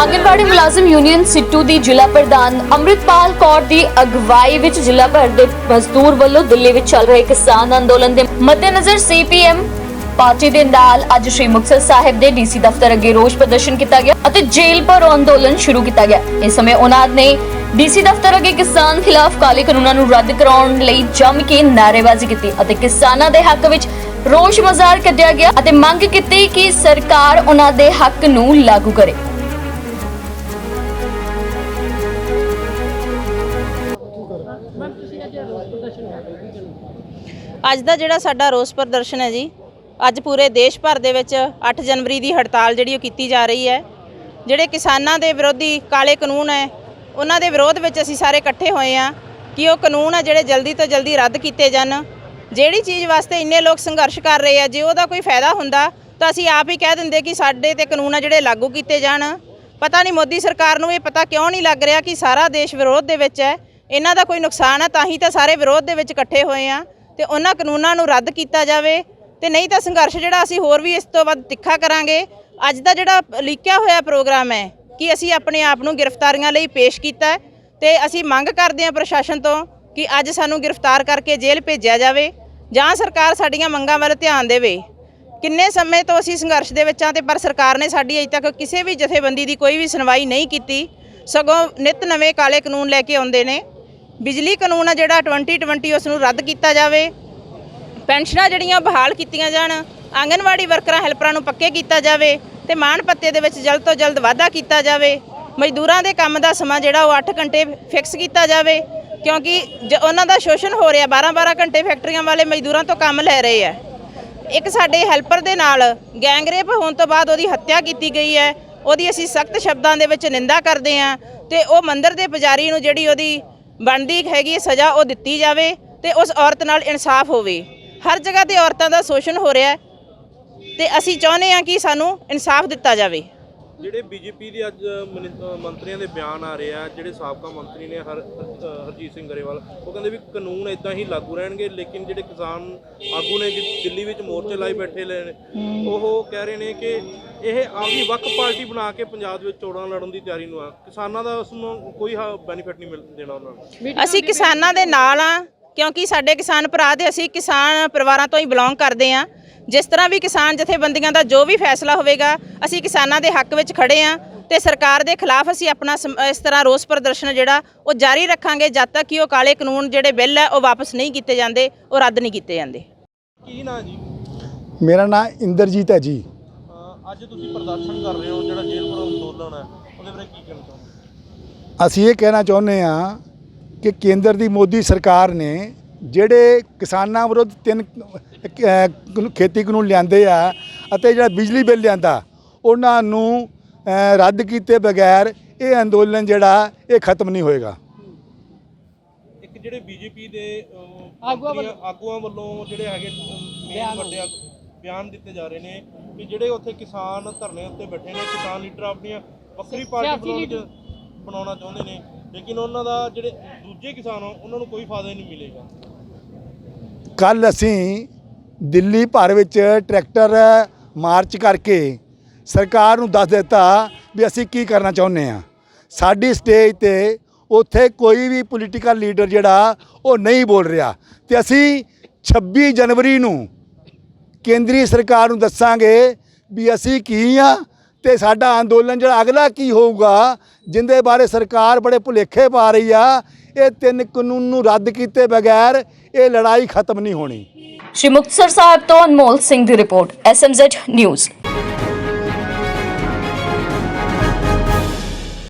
ਆਂਗਨਵਾੜੀ ਮੁਲਾਜ਼ਮ ਯੂਨੀਅਨ ਸਿੱਟੂ ਦੀ ਜ਼ਿਲ੍ਹਾ ਪ੍ਰਧਾਨ ਅੰਮ੍ਰਿਤਪਾਲ ਕੌਰ ਦੀ ਅਗਵਾਈ ਵਿੱਚ ਜ਼ਿਲ੍ਹਾ ਭਰ ਦੇ ਮਜ਼ਦੂਰ ਵੱਲੋਂ ਦਿੱਲੀ ਵਿੱਚ ਚੱਲ ਰਹੇ ਕਿਸਾਨ ਅੰਦੋਲਨ ਦੇ ਮੱਦੇਨਜ਼ਰ ਸੀਪੀਐਮ ਪਾਰਟੀ ਦੇ ਨਾਲ ਅੱਜ ਸ਼੍ਰੀ ਮੁਕਤਸਰ ਸਾਹਿਬ ਦੇ ਡੀਸੀ ਦਫ਼ਤਰ ਅੱਗੇ ਰੋਸ ਪ੍ਰਦਰਸ਼ਨ ਕੀਤਾ ਗਿਆ ਅਤੇ ਜੇਲ੍ਹ ਭਰੋ ਅੰਦੋਲਨ ਸ਼ੁਰੂ ਕੀਤਾ ਗਿਆ। ਇਸ ਸਮੇਂ ਉਹਨਾਂ ਨੇ ਡੀਸੀ ਦਫ਼ਤਰ ਅੱਗੇ ਕਿਸਾਨ ਖਿਲਾਫ ਕਾਲੇ ਕਾਨੂੰਨਾਂ ਨੂੰ ਰੱਦ ਕਰਾਉਣ ਲਈ ਜੰਮ ਕੇ ਨਾਅਰੇਬਾਜ਼ੀ ਕੀਤੀ ਅਤੇ ਕਿਸਾਨਾਂ ਦੇ ਹੱਕ ਵਿੱਚ ਰੋਸ ਮੁਜ਼ਾਹਰ ਕੱਢਿਆ ਗਿਆ ਅਤੇ ਮੰਗ ਕੀਤੀ ਕਿ ਸਰਕਾਰ ਉਹਨਾਂ ਦੇ ਹੱਕ ਨੂੰ ਲਾਗੂ ਕਰੇ। ਅੱਜ ਦਾ ਜਿਹੜਾ ਸਾਡਾ ਰੋਸ ਪ੍ਰਦਰਸ਼ਨ ਹੈ ਜੀ, ਅੱਜ ਪੂਰੇ ਦੇਸ਼ ਭਰ ਦੇ ਵਿੱਚ 8 ਜਨਵਰੀ ਦੀ ਹੜਤਾਲ ਜਿਹੜੀ ਉਹ ਕੀਤੀ ਜਾ ਰਹੀ ਹੈ। ਜਿਹੜੇ ਕਿਸਾਨਾਂ ਦੇ ਵਿਰੋਧੀ ਕਾਲੇ ਕਾਨੂੰਨ ਹੈ, ਉਹਨਾਂ ਦੇ ਵਿਰੋਧ ਵਿੱਚ ਅਸੀਂ ਸਾਰੇ ਇਕੱਠੇ ਹੋਏ ਆ ਕਿ ਉਹ ਕਾਨੂੰਨ ਆ ਜਿਹੜੇ ਜਲਦੀ ਤੋਂ ਜਲਦੀ ਰੱਦ ਕੀਤੇ ਜਾਣ। ਜਿਹੜੀ ਚੀਜ਼ ਵਾਸਤੇ ਇੰਨੇ ਲੋਕ ਸੰਘਰਸ਼ ਕਰ ਰਹੇ ਆ, ਜੇ ਉਹਦਾ ਕੋਈ ਫਾਇਦਾ ਹੁੰਦਾ, ਤਾਂ ਅਸੀਂ ਆਪ ਹੀ ਕਹਿ ਦਿੰਦੇ ਕਿ ਸਾਡੇ ਤੇ ਕਾਨੂੰਨ ਆ ਜਿਹੜੇ ਲਾਗੂ ਕੀਤੇ ਜਾਣ। ਪਤਾ ਨਹੀਂ ਮੋਦੀ ਸਰਕਾਰ ਨੂੰ ਇਹ ਪਤਾ ਕਿਉਂ ਨਹੀਂ ਲੱਗ ਰਿਹਾ ਕਿ ਸਾਰਾ ਦੇਸ਼ ਵਿਰੋਧ ਦੇ ਵਿੱਚ ਹੈ। ਇਹਨਾਂ ਦਾ ਕੋਈ ਨੁਕਸਾਨ ਹੈ ਤਾਂ ਹੀ ਤਾਂ ਸਾਰੇ ਵਿਰੋਧ ਦੇ ਵਿੱਚ ਇਕੱਠੇ ਹੋਏ ਆ। ਤੇ ਉਹਨਾਂ ਕਾਨੂੰਨਾਂ ਨੂੰ ਰੱਦ ਕੀਤਾ ਜਾਵੇ ਤੇ ਨਹੀਂ ਤਾਂ ਸੰਘਰਸ਼ ਜਿਹੜਾ ਅਸੀਂ ਹੋਰ ਵੀ ਇਸ ਤੋਂ ਵੱਧ ਤਿੱਖਾ ਕਰਾਂਗੇ। ਅੱਜ ਦਾ ਜਿਹੜਾ ਲਿਖਿਆ ਹੋਇਆ ਪ੍ਰੋਗਰਾਮ ਹੈ ਕਿ ਅਸੀਂ ਆਪਣੇ ਆਪ ਨੂੰ ਗ੍ਰਿਫਤਾਰੀਆਂ ਲਈ ਪੇਸ਼ ਕੀਤਾ ਹੈ ਤੇ ਅਸੀਂ ਮੰਗ ਕਰਦੇ ਹਾਂ ਪ੍ਰਸ਼ਾਸਨ ਤੋਂ ਕਿ ਅੱਜ ਸਾਨੂੰ ਗ੍ਰਿਫਤਾਰ ਕਰਕੇ ਜੇਲ੍ਹ ਭੇਜਿਆ ਜਾਵੇ ਜਾਂ ਸਰਕਾਰ ਸਾਡੀਆਂ ਮੰਗਾਂ ਵੱਲ ਧਿਆਨ ਦੇਵੇ। ਕਿੰਨੇ ਸਮੇਂ ਤੋਂ ਅਸੀਂ ਸੰਘਰਸ਼ ਦੇ ਵਿੱਚ ਆ ਤੇ ਪਰ ਸਰਕਾਰ ਨੇ ਸਾਡੀ ਅਜੇ ਤੱਕ ਕਿਸੇ ਵੀ ਜਥੇਬੰਦੀ ਦੀ ਕੋਈ ਵੀ ਸੁਣਵਾਈ ਨਹੀਂ ਕੀਤੀ। ਸਗੋਂ ਨਿਤ ਨਵੇਂ ਕਾਲੇ ਕਾਨੂੰਨ ਲੈ ਕੇ ਆਉਂਦੇ ਨੇ। ਬਿਜਲੀ ਕਾਨੂੰਨ ਆ ਜਿਹੜਾ 2020 ਉਸ ਨੂੰ ਰੱਦ ਕੀਤਾ ਜਾਵੇ, ਪੈਨਸ਼ਨਾਂ ਜਿਹੜੀਆਂ ਬਹਾਲ ਕੀਤੀਆਂ ਜਾਣ, ਆਂਗਨਵਾੜੀ ਵਰਕਰਾਂ, ਹੈਲਪਰਾਂ ਨੂੰ ਪੱਕੇ ਕੀਤਾ ਜਾਵੇ ਤੇ ਮਾਣ ਪੱਤੇ ਦੇ ਵਿੱਚ ਜਲਦ ਤੋਂ ਜਲਦ ਵਾਧਾ ਕੀਤਾ ਜਾਵੇ, ਮਜ਼ਦੂਰਾਂ ਦੇ ਕੰਮ ਦਾ ਸਮਾਂ ਜਿਹੜਾ ਉਹ 8 ਘੰਟੇ ਫਿਕਸ ਕੀਤਾ ਜਾਵੇ, ਕਿਉਂਕਿ ਜ- ਉਹਨਾਂ ਦਾ ਸ਼ੋਸ਼ਣ ਹੋ ਰਿਹਾ 12-12 ਘੰਟੇ ਫੈਕਟਰੀਆਂ ਵਾਲੇ ਮਜ਼ਦੂਰਾਂ ਤੋਂ ਕੰਮ ਲੈ ਰਹੇ ਆ। ਇੱਕ ਸਾਡੇ ਹੈਲਪਰ ਦੇ ਨਾਲ ਗੈਂਗਰੇਪ ਹੋਣ ਤੋਂ ਬਾਅਦ ਉਹਦੀ ਹੱਤਿਆ ਕੀਤੀ ਗਈ ਹੈ, ਉਹਦੀ ਅਸੀਂ ਸਖਤ ਸ਼ਬਦਾਂ ਦੇ ਵਿੱਚ ਨਿੰਦਾ ਕਰਦੇ ਹਾਂ ਤੇ ਉਹ ਮੰਦਰ ਦੇ ਪੁਜਾਰੀ ਨੂੰ ਜਿਹੜੀ ਉਹਦੀ ਬਣਦੀ ਹੈਗੀ ਸਜ਼ਾ ਉਹ ਦਿੱਤੀ ਜਾਵੇ ਤੇ ਉਸ ਔਰਤ ਨਾਲ ਇਨਸਾਫ ਹੋਵੇ। ਹਰ ਜਗ੍ਹਾ ਤੇ ਔਰਤਾਂ ਦਾ ਸ਼ੋਸ਼ਣ ਹੋ ਰਿਹਾ ਹੈ ਤੇ ਅਸੀਂ ਚਾਹੁੰਦੇ ਹਾਂ ਕਿ ਸਾਨੂੰ ਇਨਸਾਫ ਦਿੱਤਾ ਜਾਵੇ। ਜਿਹੜੇ ਬੀਜੇਪੀ ਦੇ ਅੱਜ ਮਨਿ- ਅ, ਮੰਤਰੀਆਂ ਦੇ ਬਿਆਨ ਆ ਰਹੇ ਆ ਜਿਹੜੇ ਸਾਬਕਾ ਮੰਤਰੀ ਨੇ ਹਰ ਅ, ਹਰਜੀਤ ਸਿੰਘ ਗਰੇਵਾਲ ਉਹ ਕਹਿੰਦੇ ਵੀ ਕਾਨੂੰਨ ਇਦਾਂ ਹੀ ਲਾਗੂ ਰਹਿਣਗੇ ਲੇਕਿਨ ਜਿਹੜੇ ਕਿਸਾਨ ਆਗੂ ਨੇ ਜਿ- ਦਿੱਲੀ ਵਿੱਚ ਮੋਰਚੇ ਲਾਈ ਬੈਠੇ ਲੈ ਨੇ ਉਹ ਕਹਿ ਰਹੇ ਨੇ ਕਿ ਇਹ ਆਪਦੀ ਵੱਖ ਪਾਰਟੀ ਬਣਾ ਕੇ ਪੰਜਾਬ ਦੇ ਵਿੱਚ ਚੋਣਾਂ ਲੜਨ ਦੀ ਤਿਆਰੀ ਨੂੰ ਆ। ਕਿਸਾਨਾਂ ਦਾ ਉਸ ਨੂੰ ਕੋਈ ਬੈਨੀਫਿਟ ਨਹੀਂ ਮਿਲ ਦੇਣਾ ਉਹਨਾਂ ਨੂੰ। ਅਸੀਂ ਕਿਸਾਨਾਂ ਦੇ ਨਾਲ ਆ ਕਿਉਂਕਿ ਸਾਡੇ ਕਿਸਾਨ ਭਰਾ ਦੇ ਅਸੀਂ ਕਿਸਾਨ ਪਰਿਵਾਰਾਂ ਤੋਂ ਹੀ ਬਿਲੋਂਗ ਕਰਦੇ ਆ। ਜਿਸ ਤਰ੍ਹਾਂ ਵੀ ਕਿਸਾਨ ਜਥੇਬੰਦੀਆਂ ਦਾ ਜੋ ਵੀ ਫੈਸਲਾ ਹੋਵੇਗਾ ਅਸੀਂ ਕਿਸਾਨਾਂ ਦੇ ਹੱਕ ਵਿੱਚ ਖੜੇ ਆ ਤੇ ਸਰਕਾਰ ਦੇ ਖਿਲਾਫ ਅਸੀਂ ਆਪਣਾ ਸਮ- ਇਸ ਤਰ੍ਹਾਂ ਰੋਸ ਪ੍ਰਦਰਸ਼ਨ ਜਿਹੜਾ ਉਹ ਜਾਰੀ ਰੱਖਾਂਗੇ ਜਦ ਤੱਕ ਕਿ ਉਹ ਕਾਲੇ ਕਾਨੂੰਨ ਜਿਹੜੇ ਬਿੱਲ ਹੈ ਉਹ ਵਾਪਸ ਨਹੀਂ ਕੀਤੇ ਜਾਂਦੇ ਉਹ ਰੱਦ ਨਹੀਂ ਕੀਤੇ ਜਾਂਦੇ। ਕੀ ਨਾ ਜੀ? ਮੇਰਾ ਨਾਮ ਇੰਦਰਜੀਤ ਹੈ ਜੀ। ਅੱਜ ਤੁਸੀਂ ਪ੍ਰਦਰਸ਼ਨ ਕਰ ਰਹੇ ਹੋ ਜਿਹੜਾ ਜੇਲ੍ਹ ਭਰੋ ਅੰਦੋਲਨ ਹੈ ਉਹਦੇ ਬਾਰੇ ਕੀ ਕਹਿਣਾ ਚਾਹੁੰਦੇ ਅਸੀਂ ਇਹ ਕਹਿਣਾ ਚਾਹੁੰਦੇ ਹਾਂ ਕਿ ਕੇਂਦਰ ਦੀ ਮੋਦੀ ਸਰਕਾਰ ਨੇ ਜਿਹੜੇ ਕਿਸਾਨਾਂ ਵਿਰੁੱਧ ਤਿੰਨ ਖੇਤੀ ਕਾਨੂੰਨ ਲਿਆਂਦੇ ਆ ਅਤੇ ਜਿਹੜਾ ਬਿਜਲੀ ਬਿੱਲ ਲਿਆਂਦਾ ਉਹਨਾਂ ਨੂੰ ਰੱਦ ਕੀਤੇ ਬਗੈਰ ਇਹ ਅੰਦੋਲਨ ਜਿਹੜਾ ਇਹ ਖਤਮ ਨਹੀਂ ਹੋਏਗਾ। ਇੱਕ ਜਿਹੜੇ ਬੀਜੇਪੀ ਦੇ ਆਗੂਆਂ ਵੱਲੋਂ। ਜਿਹੜੇ ਹੈਗੇ ਮੇਨ ਵੱਡੇ ਬਿਆਨ ਦਿੱਤੇ ਜਾ ਰਹੇ ਨੇ ਕਿ ਜਿਹੜੇ ਉੱਥੇ ਕਿਸਾਨ ਧਰਨੇ ਉੱਤੇ ਬੈਠੇ ਨੇ ਕਿਸਾਨ ਲੀਡਰ ਆਪਣੀਆਂ ਵੱਖਰੀ ਪਾਰਟੀ ਬਣਾਉਣ ਚਾਹੁੰਦੇ ਨੇ ਲੇਕਿਨ ਉਹਨਾਂ ਦਾ ਜਿਹੜੇ ਦੂਜੇ ਕਿਸਾਨ ਆ ਉਹਨਾਂ ਨੂੰ ਕੋਈ ਫਾਇਦਾ ਨਹੀਂ ਮਿਲੇਗਾ। ਕੱਲ ਅਸੀਂ ਦਿੱਲੀ ਭਰ ਵਿੱਚ ਟਰੈਕਟਰ ਮਾਰਚ ਕਰਕੇ ਸਰਕਾਰ ਨੂੰ ਦੱਸ ਦਿੱਤਾ ਵੀ ਅਸੀਂ ਕੀ ਕਰਨਾ ਚਾਹੁੰਦੇ ਆ ਸਾਡੀ ਸਟੇਜ ਤੇ ਉੱਥੇ ਕੋਈ ਵੀ ਪੋਲੀਟੀਕਲ ਲੀਡਰ ਜਿਹੜਾ ਉਹ ਨਹੀਂ ਬੋਲ ਰਿਹਾ। ਤੇ ਅਸੀਂ 26 ਜਨਵਰੀ ਨੂੰ ਕੇਂਦਰੀ ਸਰਕਾਰ ਨੂੰ ਦੱਸਾਂਗੇ ਵੀ ਅਸੀਂ ਕੀ ਆ ਤੇ ਸਾਡਾ ਅੰਦੋਲਨ ਜਿਹੜਾ ਅਗਲਾ ਕੀ ਹੋਊਗਾ, ਜਿੰਦੇ ਬਾਰੇ ਸਰਕਾਰ ਬੜੇ ਭੁਲੇਖੇ ਪਾ ਰਹੀ ਆ, ਇਹ ਤਿੰਨ ਕਾਨੂੰਨ ਨੂੰ ਰੱਦ ਕੀਤੇ ਬਗੈਰ ਇਹ ਲੜਾਈ ਖਤਮ ਨਹੀਂ ਹੋਣੀ। ਸ਼੍ਰੀ ਮੁਕਤਸਰ ਸਾਹਿਬ ਤੋਂ ਅਨਮੋਲ ਸਿੰਘ ਦੀ ਰਿਪੋਰਟ ਐਸਐਮਜ਼ੈਡ ਨਿਊਜ਼